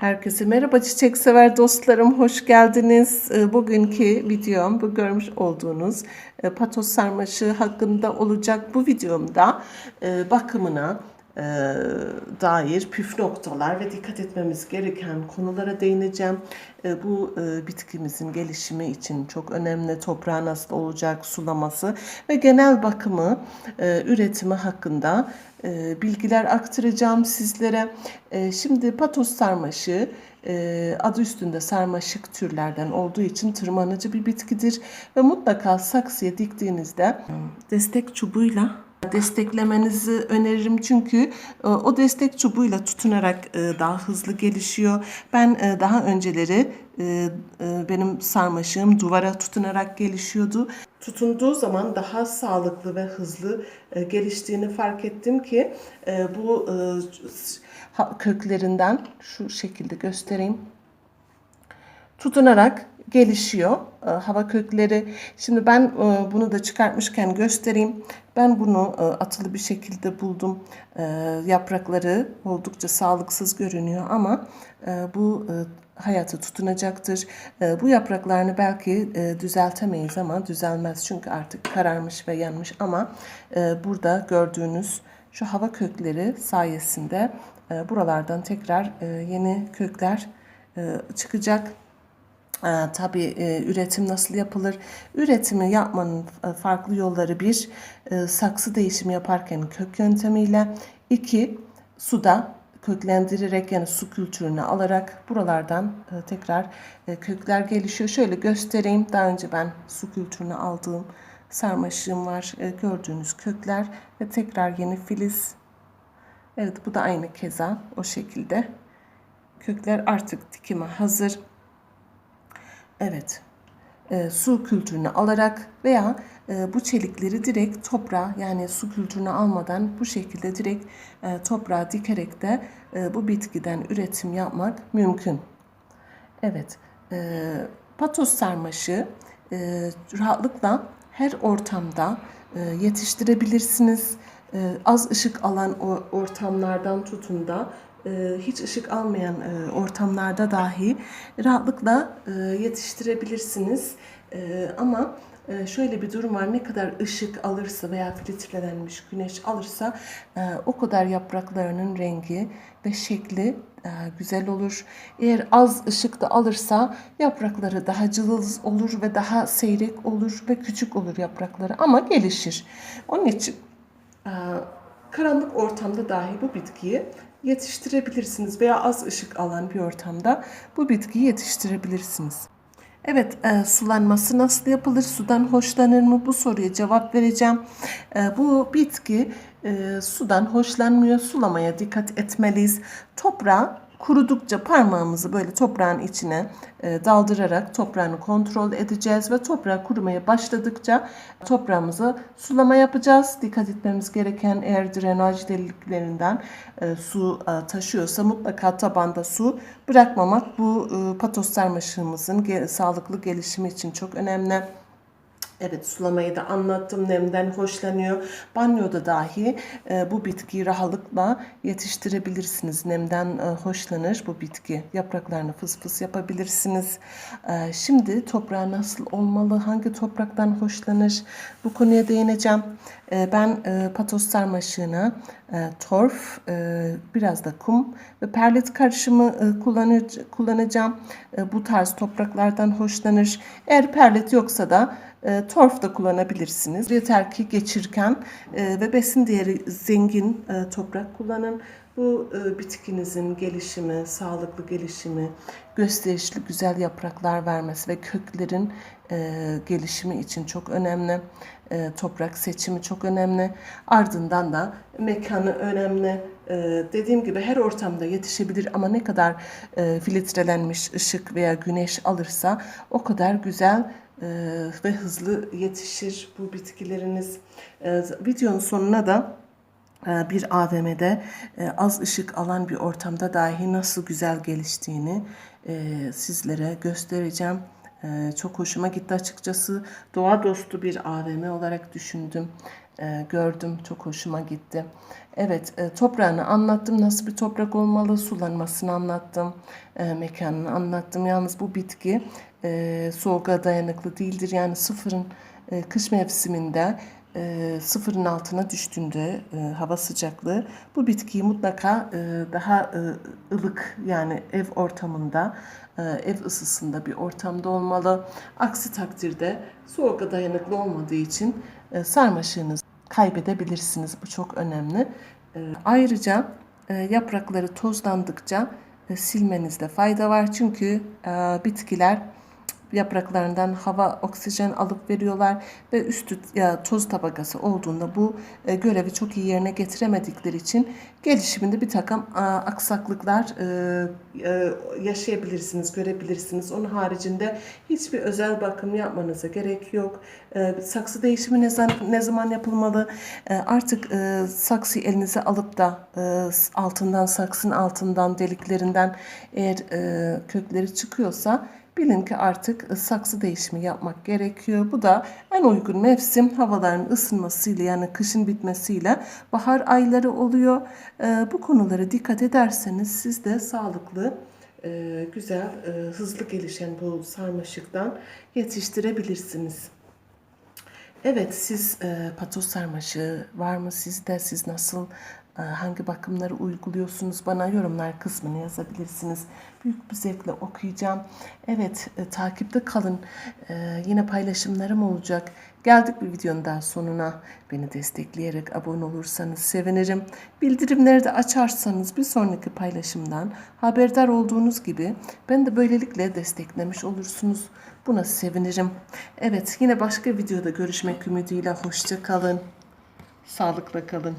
Herkese merhaba çiçek sever dostlarım hoş geldiniz. Ee, Bugünkü videom bu görmüş olduğunuz e, patos sarmaşığı hakkında olacak. Bu videomda e, bakımına e, dair püf noktalar ve dikkat etmemiz gereken konulara değineceğim. E, Bu e, bitkimizin gelişimi için çok önemli. Toprağı nasıl olacak, sulaması ve genel bakımı, e, üretimi hakkında e, bilgiler aktaracağım sizlere. E, Şimdi patos sarmaşığı e, adı üstünde sarmaşık türlerden olduğu için tırmanıcı bir bitkidir ve mutlaka saksıya diktiğinizde destek çubuğuyla desteklemenizi öneririm çünkü e, o destek çubuğuyla tutunarak e, daha hızlı gelişiyor. Ben e, daha önceleri benim sarmaşığım duvara tutunarak gelişiyordu. Tutunduğu zaman daha sağlıklı ve hızlı geliştiğini fark ettim ki bu köklerinden şu şekilde göstereyim tutunarak gelişiyor e, hava kökleri. Şimdi ben e, bunu da çıkartmışken göstereyim. Ben bunu e, atılı bir şekilde buldum. E, yaprakları oldukça sağlıksız görünüyor ama e, bu e, hayata tutunacaktır. E, bu yapraklarını belki e, düzeltemeyiz ama düzelmez çünkü artık kararmış ve yanmış ama e, burada gördüğünüz şu hava kökleri sayesinde e, buralardan tekrar e, yeni kökler e, çıkacak. Ee, tabii e, üretim nasıl yapılır? Üretimi yapmanın e, farklı yolları bir, e, saksı değişimi yaparken kök yöntemiyle, iki, suda köklendirerek yani su kültürünü alarak buralardan tekrar kökler gelişiyor. Şöyle göstereyim. Daha önce ben su kültürünü aldığım sarmaşığım var. Gördüğünüz kökler ve tekrar yeni filiz. Evet bu da aynı keza o şekilde. Kökler artık dikime hazır. Evet. E, su kültürünü alarak veya e, bu çelikleri direkt toprağa yani su kültürünü almadan bu şekilde direkt e, toprağa dikerek de e, bu bitkiden üretim yapmak mümkün. Evet. E, patos sarmaşığı e, rahatlıkla her ortamda e, yetiştirebilirsiniz. E, az ışık alan ortamlardan tutun da hiç ışık almayan e, ortamlarda dahi rahatlıkla e, yetiştirebilirsiniz. E, ama e, şöyle bir durum var. Ne kadar ışık alırsa veya filtrelenmiş güneş alırsa e, o kadar yapraklarının rengi ve şekli e, güzel olur. Eğer az ışık da alırsa yaprakları daha cılız olur ve daha seyrek olur ve küçük olur yaprakları ama gelişir. Onun için e, karanlık ortamda dahi bu bitkiyi yetiştirebilirsiniz veya az ışık alan bir ortamda bu bitkiyi yetiştirebilirsiniz. Evet, e, sulanması nasıl yapılır? Sudan hoşlanır mı? Bu soruya cevap vereceğim. E, bu bitki e, sudan hoşlanmıyor. Sulamaya dikkat etmeliyiz. Toprağa kurudukça parmağımızı böyle toprağın içine e, daldırarak toprağını kontrol edeceğiz ve toprak kurumaya başladıkça toprağımıza sulama yapacağız. Dikkat etmemiz gereken eğer drenaj deliklerinden e, su e, taşıyorsa mutlaka tabanda su bırakmamak bu e, patos sarmaşığımızın sağlıklı gelişimi için çok önemli. Evet sulamayı da anlattım. Nemden hoşlanıyor. Banyoda dahi e, bu bitkiyi rahatlıkla yetiştirebilirsiniz. Nemden e, hoşlanır bu bitki. Yapraklarını fıs fıs yapabilirsiniz. E, şimdi toprağı nasıl olmalı? Hangi topraktan hoşlanır? Bu konuya değineceğim. E, ben e, patos sarmaşığına e, torf, e, biraz da kum ve perlit karışımı e, kullanır, kullanacağım. E, bu tarz topraklardan hoşlanır. Eğer perlit yoksa da e, torf da kullanabilirsiniz. Yeter ki geçirken e, ve besin değeri zengin e, toprak kullanın. Bu e, bitkinizin gelişimi, sağlıklı gelişimi, gösterişli güzel yapraklar vermesi ve köklerin e, gelişimi için çok önemli. E, toprak seçimi çok önemli. Ardından da mekanı önemli. E, dediğim gibi her ortamda yetişebilir ama ne kadar e, filtrelenmiş ışık veya güneş alırsa o kadar güzel ve hızlı yetişir bu bitkileriniz. E, videonun sonuna da e, bir AVM'de e, az ışık alan bir ortamda dahi nasıl güzel geliştiğini e, sizlere göstereceğim. E, Çok hoşuma gitti açıkçası. Doğa dostu bir AVM olarak düşündüm. e, gördüm. Çok hoşuma gitti. Evet, e, toprağını anlattım. Nasıl bir toprak olmalı, sulanmasını anlattım. E, mekanını anlattım. Yalnız bu bitki e, soğuğa dayanıklı değildir. Yani sıfırın e, kış mevsiminde e, sıfırın altına düştüğünde e, hava sıcaklığı bu bitkiyi mutlaka e, daha e, ılık yani ev ortamında e, ev ısısında bir ortamda olmalı. Aksi takdirde soğuğa dayanıklı olmadığı için e, sarmaşığınızı kaybedebilirsiniz. Bu çok önemli. E, ayrıca e, yaprakları tozlandıkça e, silmenizde fayda var. Çünkü e, bitkiler yapraklarından hava, oksijen alıp veriyorlar ve üstü ya, toz tabakası olduğunda bu e, görevi çok iyi yerine getiremedikleri için gelişiminde bir takım a, aksaklıklar e, e, yaşayabilirsiniz, görebilirsiniz. Onun haricinde hiçbir özel bakım yapmanıza gerek yok. E, saksı değişimi ne, zaman, ne zaman yapılmalı? E, artık e, saksıyı elinize alıp da e, altından, saksın altından, deliklerinden eğer e, kökleri çıkıyorsa Bilin ki artık saksı değişimi yapmak gerekiyor. Bu da en uygun mevsim havaların ısınmasıyla yani kışın bitmesiyle bahar ayları oluyor. Ee, bu konulara dikkat ederseniz siz de sağlıklı, e, güzel, e, hızlı gelişen bu sarmaşıktan yetiştirebilirsiniz. Evet, siz e, patos sarmaşığı var mı sizde? Siz nasıl, e, hangi bakımları uyguluyorsunuz? Bana yorumlar kısmını yazabilirsiniz. Büyük bir zevkle okuyacağım. Evet, e, takipte kalın. E, yine paylaşımlarım olacak. Geldik bir videonun daha sonuna. Beni destekleyerek abone olursanız sevinirim. Bildirimleri de açarsanız bir sonraki paylaşımdan haberdar olduğunuz gibi ben de böylelikle desteklemiş olursunuz. Buna sevinirim. Evet yine başka videoda görüşmek ümidiyle hoşça kalın. Sağlıkla kalın.